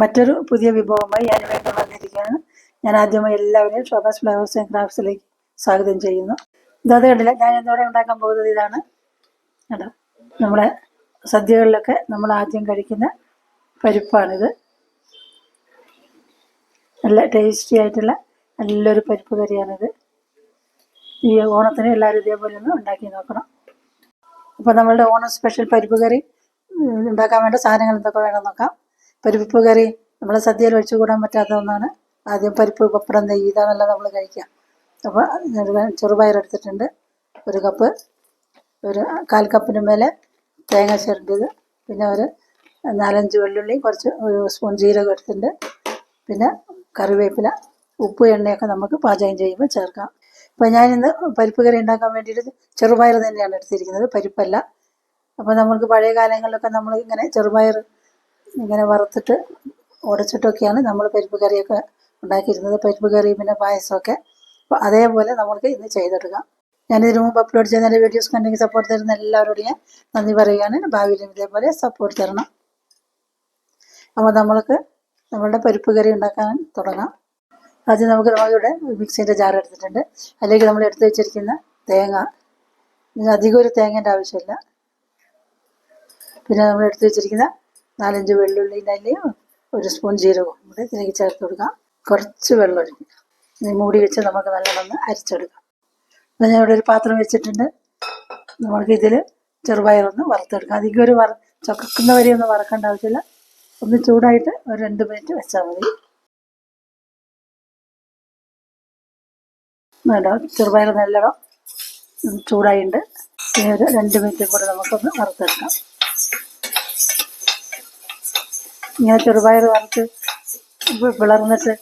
മറ്റൊരു പുതിയ വിഭവമായി ഞാൻ വീണ്ടും വന്നിരിക്കുകയാണ്. ഞാൻ ആദ്യമായി എല്ലാവരെയും ഷോബാസ് ഫ്ലവേഴ്സ് ആൻഡ് ക്രാഫ്റ്റ്സിലേക്ക് സ്വാഗതം ചെയ്യുന്നു. ഇതത് കണ്ടില്ല ഞാൻ എന്തോടെ ഉണ്ടാക്കാൻ പോകുന്നത് ഇതാണ്. കേട്ടോ നമ്മുടെ സദ്യകളിലൊക്കെ നമ്മൾ ആദ്യം കഴിക്കുന്ന പരിപ്പാണിത്. നല്ല ടേസ്റ്റി ആയിട്ടുള്ള നല്ലൊരു പരിപ്പ് കറിയാണിത്. ഈ ഓണത്തിന് എല്ലാവരും ഇതേപോലെ ഒന്ന് ഉണ്ടാക്കി നോക്കണം. അപ്പോൾ നമ്മളുടെ ഓണം സ്പെഷ്യൽ പരിപ്പ് കറി ഉണ്ടാക്കാൻ വേണ്ട സാധനങ്ങൾ എന്തൊക്കെ വേണം നോക്കാം. പരിപ്പ് കറി നമ്മളെ സദ്യയിൽ ഒഴിച്ചു കൂടാൻ പറ്റാത്ത ഒന്നാണ്. ആദ്യം പരിപ്പ് പപ്പടം നെയ്യ് ഇതാണല്ലോ നമ്മൾ കഴിക്കുക അപ്പോൾ ചെറുപയറെടുത്തിട്ടുണ്ട് ഒരു കപ്പ് ഒരു കാൽ കപ്പിന് മേലെ തേങ്ങ ചിരണ്ടിയത്. പിന്നെ ഒരു നാലഞ്ച് വെള്ളുള്ളി കുറച്ച് ഒരു സ്പൂൺ ജീരകം എടുത്തിട്ടുണ്ട്. പിന്നെ കറിവേപ്പില ഉപ്പ് എണ്ണയൊക്കെ നമുക്ക് പാചകം ചെയ്യുമ്പോൾ ചേർക്കാം. അപ്പോൾ ഞാനിന്ന് പരിപ്പ് കറി ഉണ്ടാക്കാൻ വേണ്ടിയിട്ട് ചെറുപയർ തന്നെയാണ് എടുത്തിരിക്കുന്നത്. പരിപ്പല്ല. അപ്പോൾ നമുക്ക് പഴയ കാലങ്ങളിലൊക്കെ നമ്മൾ ഇങ്ങനെ ചെറുപയർ ഇങ്ങനെ വറുത്തിട്ട് ഉടച്ചിട്ടൊക്കെയാണ് നമ്മൾ പരിപ്പ് കറിയൊക്കെ ഉണ്ടാക്കിയിരുന്നത്. പരിപ്പ് കറി പിന്നെ പായസമൊക്കെ. അപ്പോൾ അതേപോലെ നമുക്ക് ഇന്ന് ചെയ്തെടുക്കാം. ഞാൻ ഇതിനു മുമ്പ് അപ്ലോഡ് ചെയ്യുന്ന എന്റെ വീഡിയോസ് കണ്ടെങ്കിൽ സപ്പോർട്ട് തരുന്ന എല്ലാവരോടും ഞാൻ നന്ദി പറയുകയാണ്. ഭാവിയിലും ഇതേപോലെ സപ്പോർട്ട് തരണം. അപ്പോൾ നമ്മൾക്ക് നമ്മളുടെ പരിപ്പ് കറി ഉണ്ടാക്കാൻ തുടങ്ങാം. ആദ്യം നമുക്ക് നമ്മളിവിടെ മിക്സിന്റെ ജാർ എടുത്തിട്ടുണ്ട്. അല്ലെങ്കിൽ നമ്മൾ എടുത്ത് വെച്ചിരിക്കുന്ന തേങ്ങ. അധികം ഒരു തേങ്ങേന്റെ ആവശ്യമില്ല. പിന്നെ നമ്മൾ എടുത്ത് വെച്ചിരിക്കുന്ന നാലഞ്ച് വെള്ളുള്ളിന്റെ അല്ലയും ഒരു സ്പൂൺ ജീരകവും കൂടെ ഇതിലേക്ക് ചേർത്ത് കൊടുക്കാം. കുറച്ച് വെള്ളം ഒഴിക്കുക. മൂടി വെച്ച് നമുക്ക് നല്ലോണം അരിച്ചെടുക്കാം. അപ്പോൾ ഞാൻ ഇവിടെ ഒരു പാത്രം വെച്ചിട്ടുണ്ട്. നമുക്ക് ഇതിൽ ചെറുപയറൊന്ന് വറുത്തെടുക്കാം. അധികം ഒരു വറ ചൊക്കുന്ന വരെ ഒന്നും വറക്കേണ്ട ആവശ്യമില്ല. ഒന്ന് ചൂടായിട്ട് ഒരു രണ്ട് മിനിറ്റ് വെച്ചാൽ മതി. വേണ്ട ചെറുപയർ നല്ലോണം ചൂടായിട്ടുണ്ട്. ഒരു രണ്ട് മിനിറ്റും കൂടെ നമുക്കൊന്ന് വറുത്തെടുക്കാം. ഇങ്ങനെ ചെറുപയർ വറുത്ത് വിളർന്നിട്ട്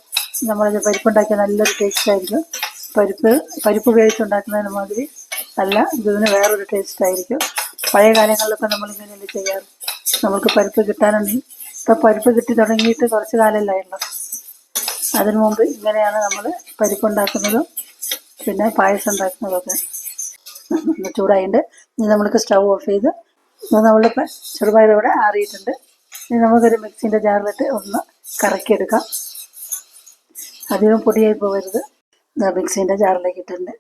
നമ്മളിത് പരിപ്പുണ്ടാക്കിയ നല്ലൊരു ടേസ്റ്റ് ആയിരിക്കും. പരിപ്പ് പരിപ്പ് ഉപയോഗിച്ച് ഉണ്ടാക്കുന്നതിന് മാതിരി അല്ല ഇതിന് വേറൊരു ടേസ്റ്റ് ആയിരിക്കും. പഴയ കാലങ്ങളിലൊക്കെ നമ്മൾ ഇങ്ങനെയല്ലേ ചെയ്യാറ്? നമുക്ക് പരിപ്പ് കിട്ടാനുണ്ടെങ്കിൽ ഇപ്പം പരിപ്പ് കിട്ടി തുടങ്ങിയിട്ട് കുറച്ച് കാലമല്ലായിരുന്നു അതിനു മുമ്പ് ഇങ്ങനെയാണ് നമ്മൾ പരിപ്പ് ഉണ്ടാക്കുന്നതും പിന്നെ പായസം ഉണ്ടാക്കുന്നതൊക്കെ. ചൂടായിട്ടുണ്ട് ഇനി നമ്മൾക്ക് സ്റ്റൗ ഓഫ് ചെയ്ത് നമ്മളുടെ ചെറുപയർ ഇവിടെ ആറിയിട്ടുണ്ട്. ഇനി നമുക്കൊരു മിക്സിന്റെ ജാറിലിട്ട് ഒന്ന് കറക്കിയെടുക്കാം. അധികം പൊടിയായി പോകരുത്. മിക്സിന്റെ ജാറിലേക്ക് ഇട്ടിട്ടുണ്ട്.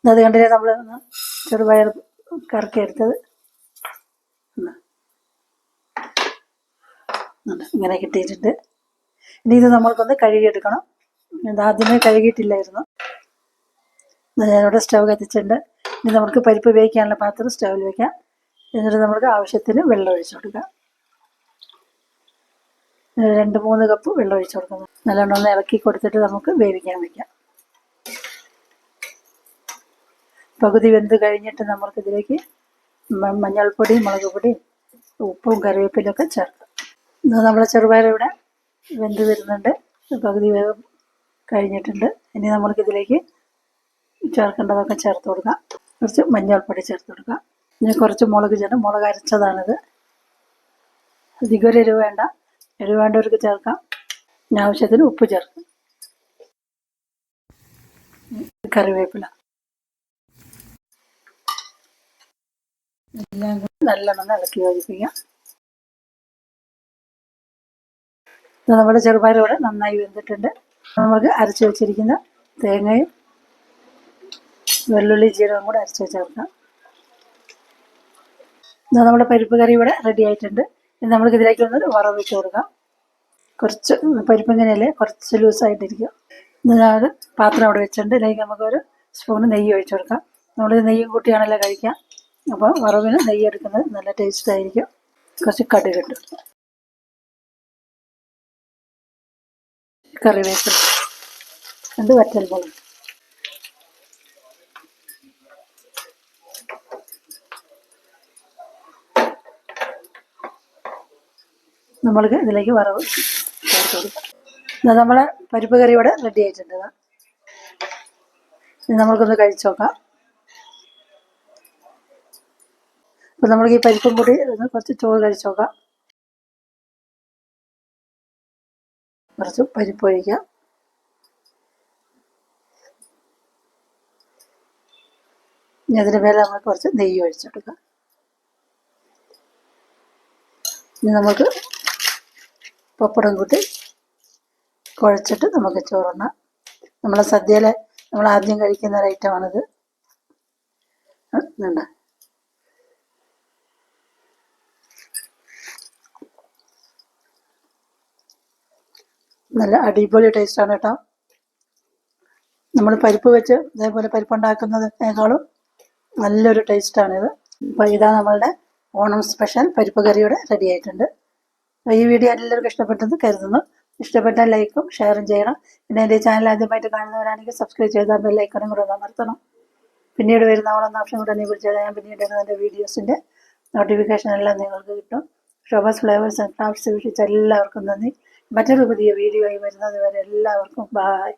ഇത് അത് കണ്ടില്ലേ നമ്മൾ ഒന്ന് ചെറുപയർ കറക്കിയെടുത്തത്. ഇങ്ങനെ കിട്ടിയിട്ടുണ്ട്. ഇനി ഇത് നമ്മൾക്കൊന്ന് കഴുകിയെടുക്കണം. ഇത് ആദ്യമേ കഴുകിയിട്ടില്ലായിരുന്നു. ഞാനിവിടെ സ്റ്റവ് കത്തിച്ചിട്ടുണ്ട്. ഇനി നമുക്ക് പരിപ്പ് വേവിക്കാനുള്ള പാത്രം സ്റ്റൗവിൽ വെക്കാം. എന്നിട്ട് നമുക്ക് ആവശ്യത്തിന് വെള്ളം ഒഴിച്ചു കൊടുക്കാം. രണ്ട് മൂന്ന് കപ്പ് വെള്ളം ഒഴിച്ചു കൊടുക്കുന്നു. നല്ലോണം ഒന്ന് ഇളക്കി കൊടുത്തിട്ട് നമുക്ക് വേവിക്കാൻ വയ്ക്കാം പകുതി വെന്ത് കഴിഞ്ഞിട്ട് നമുക്ക് ഇതിലേക്ക് മഞ്ഞൾപ്പൊടി മുളക് പൊടി ഉപ്പും കറിവേപ്പിലൊക്കെ ചേർക്കാം. ഇത് നമ്മളെ ചെറുപയർ ഇവിടെ വെന്ത് വരുന്നുണ്ട്. പകുതി വേഗം കഴിഞ്ഞിട്ടുണ്ട്. ഇനി നമ്മൾക്കിതിലേക്ക് ചേർക്കേണ്ടതൊക്കെ ചേർത്ത് കൊടുക്കാം. കുറച്ച് മഞ്ഞൾപ്പൊടി ചേർത്ത് കൊടുക്കാം. ഇനി കുറച്ച് മുളക് ചേർത്ത് മുളക് അരച്ചതാണിത്. അധികം ഒരു വേണ്ട. എരിവ് ചേർക്കാം. ആവശ്യത്തിന് ഉപ്പ് ചേർക്കാം. കറിവേപ്പില. എല്ലാം കൂടി നല്ലവണ്ണം ഇളക്കി യോജിപ്പിക്കാം നമ്മുടെ ചെറുപയർ ഇവിടെ നന്നായി വെന്തിട്ടുണ്ട്. നമുക്ക് അരച്ചു വെച്ചിരിക്കുന്ന തേങ്ങയും വെള്ളുള്ളി ജീരകം കൂടെ അരച്ചു ചേർക്കാം. നമ്മുടെ പരിപ്പ് കറി ഇവിടെ റെഡി ആയിട്ടുണ്ട്. ഇനി നമുക്ക് ഇതിലേക്ക് ഒന്ന് വറവ് വെച്ച് കൊടുക്കാം കുറച്ച് പരിപ്പ് ഇങ്ങനെയല്ലേ കുറച്ച് ലൂസായിട്ടിരിക്കും ഇത് ഞാൻ പാത്രം അവിടെ വെച്ചിട്ടുണ്ട്. ഇതിലേക്ക് നമുക്കൊരു സ്പൂൺ നെയ്യ് ഒഴിച്ചു കൊടുക്കാം. നമ്മൾ നെയ്യും കൂട്ടിയാണല്ലോ കഴിക്കാം അപ്പോൾ വറവിന് നെയ്യ് എടുക്കുന്നത് നല്ല ടേസ്റ്റ് ആയിരിക്കും. കുറച്ച് കടുക് ഇട്ട്. കറിവേപ്പില. രണ്ട് വറ്റൽ മുളക് നമ്മൾക്ക് ഇതിലേക്ക് വറവ് ചേർത്ത് കൊടുക്കാം. ഇത് നമ്മളെ പരിപ്പ് കറി ഇവിടെ റെഡി ആയിട്ടുണ്ട്. ഇതാ. നമ്മൾക്കൊന്ന് കഴിച്ചു നോക്കാം. അപ്പം നമ്മൾക്ക് ഈ പരിപ്പും കൂടി ഒന്ന് കുറച്ച് ചോറ് കഴിച്ചു നോക്കാം. കുറച്ച് പരിപ്പ് ഒഴിക്കാം. ഇനി അതിന് മേലെ നമ്മൾ കുറച്ച് നെയ്യ് ഒഴിച്ചെടുക്കാം ഇനി നമുക്ക് പപ്പടം കൂട്ടി കുഴച്ചിട്ട് നമുക്ക് ചോറുണ്ണാം. നമ്മളെ സദ്യയിലെ നമ്മൾ ആദ്യം കഴിക്കുന്ന ഒരു ഐറ്റമാണിത് ഇതുണ്ട്. നല്ല അടിപൊളി ടേസ്റ്റാണ് കേട്ടോ. നമ്മൾ പരിപ്പ് വെച്ച് ഇതേപോലെ പരിപ്പ് ഉണ്ടാക്കുന്നതിനേക്കാളും നല്ലൊരു ടേസ്റ്റാണിത് അപ്പോൾ ഇതാ നമ്മളുടെ ഓണം സ്പെഷ്യൽ പരിപ്പ് കറിയുടെ റെഡി ആയിട്ടുണ്ട്. ഈ വീഡിയോ എല്ലാവർക്കും ഇഷ്ടപ്പെട്ടെന്ന് കരുതുന്നു. ഇഷ്ടപ്പെട്ട ലൈക്കും ഷെയറും ചെയ്യണം. പിന്നെ എന്റെ ചാനൽ ആദ്യമായിട്ട് കാണുന്നവരാണെങ്കിൽ സബ്സ്ക്രൈബ് ചെയ്താൽ ബെല്ലൈക്കണും കൂടെ ഒന്ന് അമർത്തണം. പിന്നീട് വരുന്ന ഓണം ഓപ്ഷൻ കൂടെ നീ വിളിച്ചാൽ ഞാൻ പിന്നീട് എന്റെ വീഡിയോസിന്റെ നോട്ടിഫിക്കേഷൻ എല്ലാം നിങ്ങൾക്ക് കിട്ടും. ഷോബാസ് ഫ്ലേവേഴ്സ് ആൻഡ് ക്രാഫ്റ്റ്സ് വീക്ഷിച്ച എല്ലാവർക്കും നന്ദി. മറ്റൊരു പുതിയ വീഡിയോ ആയി വരുന്നത് വരെ എല്ലാവർക്കും ബായ്